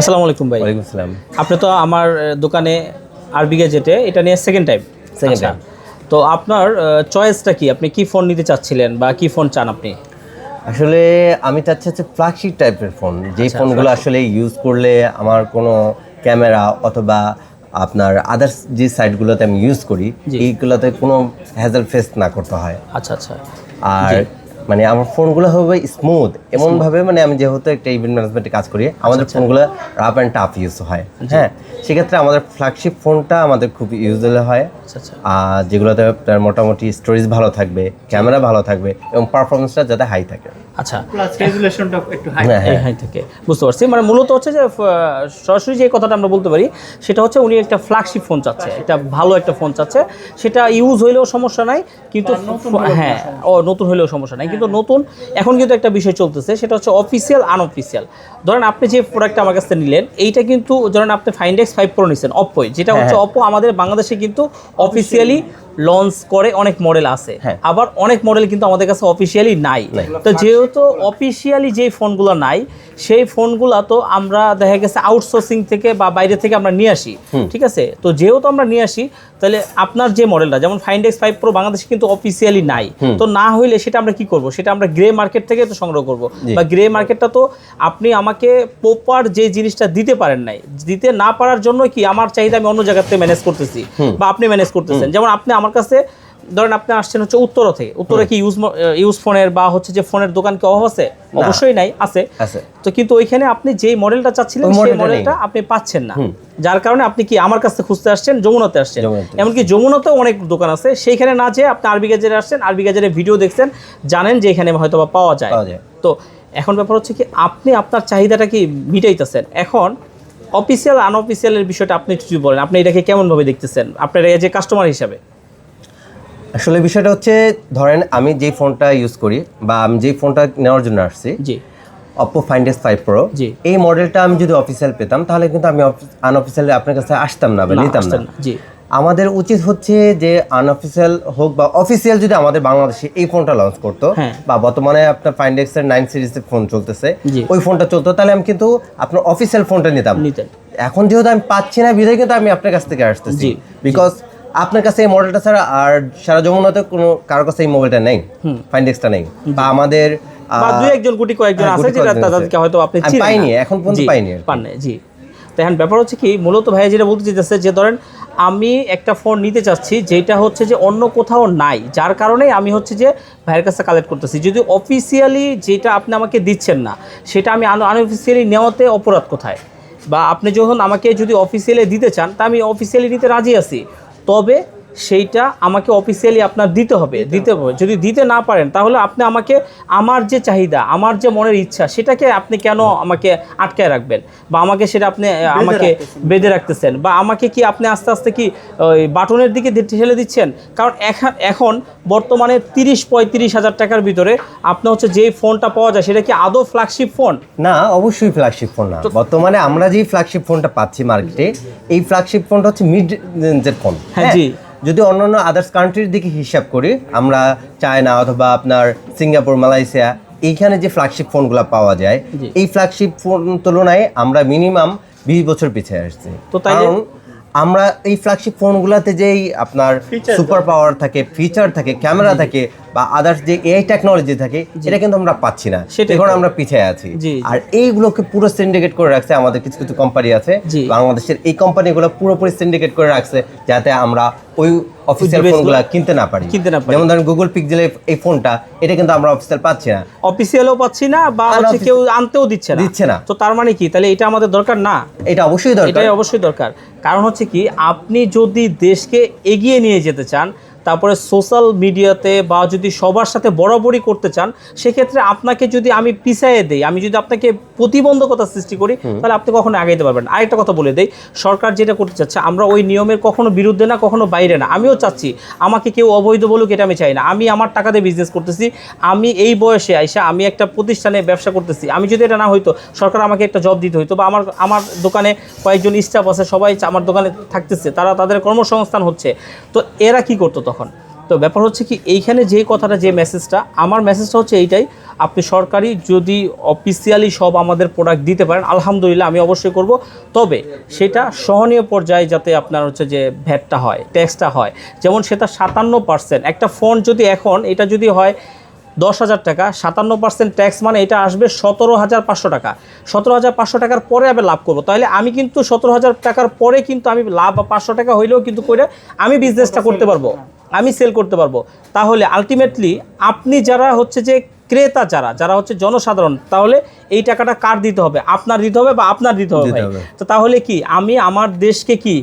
আসসালামু আলাইকুম ভাই। ওয়ালাইকুম আসসালাম। আপনি তো আমার দোকানে আরবি গেজেটে এটা নিয়ে সেকেন্ড টাইম সেকেন্ড time. তো আপনার চয়েসটা কি? আপনি কি ফোন নিতে চাচ্ছিলেন বা কি ফোন চান আপনি? আসলে আমি চাচ্ছি হচ্ছে ফ্ল্যাগশিপ টাইপের ফোন যেই আচ্ছা, ফোনগুলো আসলে ইউজ করলে আমার কোনো ক্যামেরা অথবা আপনার আদার্স যে সাইটগুলোতে আমি ইউজ করি। এইগুলোতে কোনো হ্যাজেল ফেস না করতে হয়। আচ্ছা আচ্ছা। আর মানে আমার ফোনগুলো হবে স্মুথ এমনভাবে মানে আমি যেহেতু একটা ইভেন্ট ম্যানেজমেন্টে কাজ করি আমাদের আচ্ছা, ফোনগুলো রাফ অ্যান্ড টাফ ইউজ হয় হ্যাঁ? সেক্ষেত্রে আমাদের ফ্ল্যাগশিপ ফোনটা আমাদের খুব ইউজুয়াল হয়। আচ্ছা আচ্ছা। আর যেগুলোতে আপনার মোটামুটি স্টোরেজ ভালো থাকবে ক্যামেরা ভালো থাকবে এবং পারফরমেন্সটা যাতে হাই থাকে। আচ্ছা। প্লাস রেজুলেশনটা একটু হাই হ্যাঁ এই হ্যাঁ। হাই থেকে। বুঝতে পারছি। মানে মূলত হচ্ছে যে সরাসরি যে কথাটা আমরা বলতে পারি সেটা হচ্ছে উনি একটা ফ্ল্যাগশিপ ফোন চাচ্ছে। একটা ভালো একটা ফোন চাচ্ছে। সেটা ইউজ হইলেও সমস্যা নাই কিন্তু হ্যাঁ ও নতুন হইলেও সমস্যা নাই। কিন্তু নতুন এখন কিন্তু একটা বিষয় চলতেছে সেটা হচ্ছে অফিসিয়াল আনঅফিসিয়াল ধরেন আপনি যে প্রোডাক্টটা আমার কাছ নিলেন এইটা কিন্তু ধরেন আপনি ফাইন্ডেক্স ফাইভ প্রো নিচ্ছেন অপ্পোয় যেটা হচ্ছে অপো আমাদের বাংলাদেশে কিন্তু অফিসিয়ালি লঞ্চ করে অনেক মডেল আছে। হ্যাঁ। আবার অনেক মডেল কিন্তু আমাদের কাছে অফিসিয়ালি নাই। তো যেহেতু অফিসিয়ালি যে ফোনগুলো নাই সেই ফোনগুলো তো আমরা দেখা গেছে আউটসোর্সিং থেকে বা বাইরে থেকে আমরা নিয়ে আসি। ঠিক আছে? তো যেহেতু আমরা নিয়ে আসি তাহলে আপনার যে মডেলটা যেমন ফাইন্ডেক্স ফাইভ প্রো বাংলাদেশে কিন্তু অফিসিয়ালি নাই। তো না হইলে সেটা আমরা কি করব? সেটা আমরা গ্রে মার্কেট থেকে তো সংগ্রহ করব। বা গ্রে মার্কেটটা তো আপনি আমাকে প্রপার যে জিনিসটা দিতে পারেন নাই দিতে না পারার জন্য কি আমার চাহিদা আমি অন্য জায়গাতে ম্যানেজ করতেছি বা আপনি ম্যানেজ করতেছেন? যেমন আপনি আমার কাছে ধরেন আপনি আসছেন হচ্ছে উত্তরা থেকে। উত্তরে কি ইউজ ইউজ ফোনের বা হচ্ছে যে ফোনের দোকান কি অভাব আছে? অবশ্যই নাই আছে। তো কিন্তু ওইখানে আপনি যেই মডেলটা চাচ্ছিলেন সেই মডেলটা। আপনি পাচ্ছেন না। যার কারণে আপনি কি আমার কাছে খুঁজতে আসছেন যমুনাতে আসছেন। এমনকি যমুনাতেও অনেক দোকান আছে। সেইখানে না যেয়ে আপনি আরবি গাজেরে আসছেন আরবি গাজেরে ভিডিও দেখছেন জানেন যে এখানে হয়তো বা পাওয়া যায়। তো এখন ব্যাপার হচ্ছে কি আপনি আপনার চাহিদাটা কি মিটাইতেছেন? এখন অফিসিয়াল আনঅফিসিয়ালের বিষয়টা আপনি যদি বলেন আপনি এটাকে কেমনভাবে দেখতেছেন? আপনার এজ এ কাস্টমার হিসাবে। আসলে বিষয়টা হচ্ছে ধরেন আমি যেই ফোনটা ইউজ করি বা আমি যেই ফোনটা নেওয়ার জন্য আসছি জি। Oppo find X five pro জি। এই মডেলটা আমি যদি অফিসিয়াল পেতাম তাহলে কিন্তু আমি আনঅফিসিয়ালি আপনার কাছে আসতাম না বা নিতাম না। জি। আমাদের উচিত হচ্ছে যে আনঅফিসিয়াল হোক বা অফিসিয়াল যদি আমাদের বাংলাদেশে এই ফোনটা লঞ্চ করতো হ্যাঁ। বা বর্তমানে আপনার ফাইন্ডেক্স এর নাইন সিরিজের ফোন চলতেছে ওই ফোনটা চলতো তাহলে আমি কিন্তু আপনার অফিসিয়াল ফোনটা নিতাম। এখন যেহেতু আমি পাচ্ছি না বিধায় কিন্তু আমি আপনার কাছ থেকে আসতেছি। বিকজ আপনার কাছে এই মডেলটা ছাড়া আর সারা যমুনাতে কোনো কারোর কাছে এই মোবাইলটা নেই ফাইন্ডেক্সটা নেই। বা আমাদের বা দুই একজন গুটি কয়েকজন হ্যাঁ, আছে যেটা তাদেরকে হয়তো আপনি পাইনি, এখন পর্যন্ত পাইনি পান জি। তো এখন ব্যাপার হচ্ছে কি মূলত ভাইয়া যেটা বলতে চাইতেছে যে ধরেন আমি একটা ফোন নিতে চাচ্ছি যেটা হচ্ছে যে অন্য কোথাও নাই যার কারণে আমি হচ্ছে যে ভাইয়ের কাছে কালেক্ট করতেছি। যদি অফিসিয়ালি যেটা আপনি আমাকে দিচ্ছেন না সেটা আমি আনঅফিসিয়ালি নেওয়াতে অপরাধ কোথায়? বা আপনি যখন আমাকে যদি অফিসিয়ালি দিতে চান তা আমি অফিসিয়ালি নিতে রাজি আছি। তবে সেইটা আমাকে অফিসিয়ালি আপনার দিতে হবে দিতে হবে। যদি দিতে না পারেন তাহলে আপনি আমাকে আমার যে চাহিদা আমার যে মনের ইচ্ছা সেটাকে আপনি কেন আমাকে আটকায় রাখবেন? বা আমাকে সেটা আপনি আমাকে বেঁধে রাখতেছেন? বা আমাকে কি আপনি আস্তে আস্তে কি ওই বাটনের দিকে ঠেলে দিচ্ছেন? কারণ এখন এখন বর্তমানে তিরিশ পঁয়ত্রিশ হাজার টাকার ভিতরে আপনার হচ্ছে যেই ফোনটা পাওয়া যায় সেটা কি আদৌ ফ্ল্যাগশিপ ফোন না অবশ্যই ফ্ল্যাগশিপ ফোন না। বর্তমানে আমরা যেই ফ্ল্যাগশিপ ফোনটা পাচ্ছি মার্কেটে এই ফ্ল্যাগশিপ ফোনটা হচ্ছে মিড রেঞ্জের ফোন হ্যাঁ, জি। যদি অন্যান্য আদার্স কান্ট্রির দিকে হিসাব করি আমরা চায়না অথবা আপনার সিঙ্গাপুর মালয়েশিয়া এইখানে যে ফ্ল্যাগশিপ ফোনগুলো পাওয়া যায়। এই ফ্ল্যাগশিপ ফোন তুলনায় আমরা মিনিমাম বিশ বছর পিছিয়ে আসছি। তো কারণ আমরা এই ফ্ল্যাগশিপ ফোনগুলোতে যেই আপনার সুপার পাওয়ার থাকে ফিচার থাকে ক্যামেরা থাকে বা আদার্স যে এআই টেকনোলজি থাকে এটা কিন্তু আমরা পাচ্ছি না। এখন আমরা পিছিয়ে আছি। আর এইগুলোকে পুরো সিন্ডিকেট করে রাখছে আমাদের কিছু কিছু কোম্পানি আছে। বাংলাদেশের এই কোম্পানিগুলো পুরোপুরি সিন্ডিকেট করে রাখছে যাতে আমরা ওই অফিসিয়াল ফোনগুলো কিনতে না পারি। কিনতে না পারি। যেমন ধরেন গুগল পিক্সেল এই ফোনটা এটা কিন্তু আমরা অফিসিয়াল পাচ্ছি না। অফিসিয়ালও পাচ্ছি না বা হচ্ছে কেউ আনতেও দিচ্ছে না। দিচ্ছে না। তো তার মানে কি? তাহলে এটা আমাদের দরকার না? এটা অবশ্যই দরকার। এটাই অবশ্যই দরকার। কারণ হচ্ছে কি আপনি যদি দেশকে এগিয়ে নিয়ে যেতে চান তারপরে সোশ্যাল মিডিয়াতে বা যদি সবার সাথে বরাবরই করতে চান সেক্ষেত্রে আপনাকে যদি আমি পিছাইয়ে দেই আমি যদি আপনাকে প্রতিবন্ধকতা সৃষ্টি করি তাহলে আপনি কখনো আগাইতে পারবেন আরেকটা কথা বলে দেই সরকার যেটা করতে চাচ্ছে আমরা ওই নিয়মের কখনো বিরুদ্ধে না কখনো বাইরে না। আমিও চাচ্ছি আমাকে কেউ অবৈধ বলুক এটা আমি চাই না। আমি আমার টাকা দিয়ে বিজনেস করতেছি আমি এই বয়সে আইসা আমি একটা প্রতিষ্ঠানে ব্যবসা করতেছি। আমি যদি এটা না হইতো সরকার আমাকে একটা জব দিতে হইতো বা আমার আমার দোকানে কয়েকজন স্টাফ আছে সবাই আমার দোকানে থাকতেছে তারা তাদের কর্মসংস্থান হচ্ছে। তো এরা কি করতো তখন? তো ব্যাপার হচ্ছে কি, এইখানে যে কথাটা, যে মেসেজটা আমার মেসেজটা হচ্ছে এইটাই, আপনি সরকারি যদি অফিসিয়ালি সব আমাদের প্রোডাক্ট দিতে পারেন, আলহামদুলিল্লাহ আমি অবশ্যই করব। তবে সেটা সহনীয় পর্যায়ে যাতে আপনার হচ্ছে যে ভ্যাটটা হয় ট্যাক্সটা হয়, যেমন সেটা সাতান্ন পার্সেন্ট একটা ফোন যদি এখন, এটা যদি হয় দশ হাজার টাকা, সাতান্ন পার্সেন্ট ট্যাক্স মানে এটা আসবে সতেরো হাজার পাঁচশো টাকা। সতেরো হাজার পাঁচশো টাকার পরে আমি লাভ করব। তাহলে আমি কিন্তু সতেরো হাজার টাকার পরে কিন্তু আমি লাভ পাঁচশো টাকা হইলেও কিন্তু করে আমি বিজনেসটা করতে পারব। আমি সেল করতে পারব। তাহলে আলটিমেটলি আপনি যারা হচ্ছে যে ক্রেতা যারা যারা হচ্ছে জনসাধারণ তাহলে এই টাকাটা কার দিতে হবে? আপনার দিতে হবে বা আপনার দিতে হবে? তো তাহলে কি আমি আমার দেশকে কি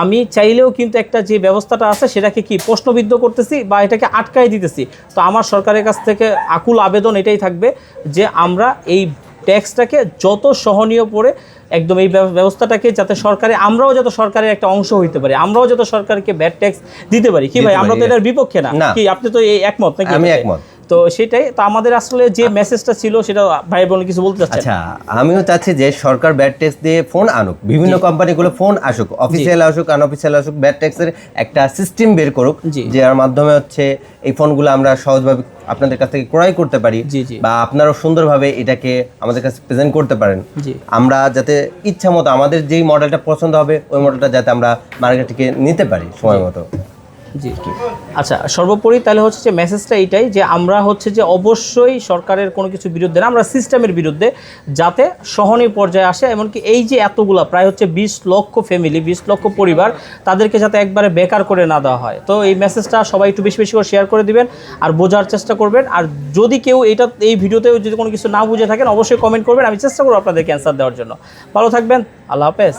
আমি চাইলেও কিন্তু একটা যে ব্যবস্থাটা আছে সেটাকে কি প্রশ্নবিদ্ধ করতেছি বা এটাকে আটকাই দিতেছি? তো আমার সরকারের কাছ থেকে আকুল আবেদন এটাই থাকবে যে আমরা এই ট্যাক্সটাকে যত সহনীয় করে একদম এই ব্যবস্থাটাকে যাতে সরকারে আমরাও যত সরকারের একটা অংশ হইতে পারি আমরাও যত সরকারকে ব্যাড ট্যাক্স দিতে পারি। কি ভাই আমরা তো এটার বিপক্ষে না। কি আপনি তো এই একমত নাকি আমি একমত। তো সেটাই তো আমাদের আসলে যে মেসেজটা ছিল সেটা ভাই বোন কিছু বলতে চাচ্ছেন? আচ্ছা আমিও চাচ্ছি যে সরকার ব্যাড ট্যাক্স দিয়ে ফোন আনুক। বিভিন্ন কোম্পানিগুলো ফোন আসুক অফিসিয়াল আসুক আনঅফিসিয়াল আসুক ব্যাড ট্যাক্সের একটা সিস্টেম বের করুক। যার মাধ্যমে হচ্ছে এই ফোনগুলো আমরা সহজভাবে আপনাদের কাছ থেকে ক্রয় করতে পারি। বা আপনারাও সুন্দরভাবে এটাকে আমাদের কাছে প্রেজেন্ট করতে পারেন। আমরা যাতে ইচ্ছা মতো আমাদের যেই মডেলটা পছন্দ হবে ওই মডেলটা যাতে আমরা মার্কেট থেকে নিতে পারি সময় মতো। জি আচ্ছা সর্বোপরি তাহলে হচ্ছে যে মেসেজটা এইটাই যে আমরা হচ্ছে যে অবশ্যই সরকারের কোনো কিছু বিরুদ্ধে না, আমরা সিস্টেমের বিরুদ্ধে যাতে সহনীয় পর্যায়ে আসে, এমনকি এই যে এতগুলা প্রায় হচ্ছে বিশ লক্ষ ফ্যামিলি বিশ লক্ষ পরিবার, তাদেরকে যাতে একবারে বেকার করে না দেওয়া হয়। তো এই মেসেজটা সবাই একটু বেশি বেশি করে শেয়ার করে দিবেন আর বোঝার চেষ্টা করবেন। আর যদি কেউ এটা এই ভিডিওতেও যদি কোনো কিছু না বুঝে থাকেন, অবশ্যই কমেন্ট করবেন। আমি চেষ্টা করব আপনাদেরকে অ্যান্সার দেওয়ার জন্য। ভালো থাকবেন, আল্লাহ হাফেজ।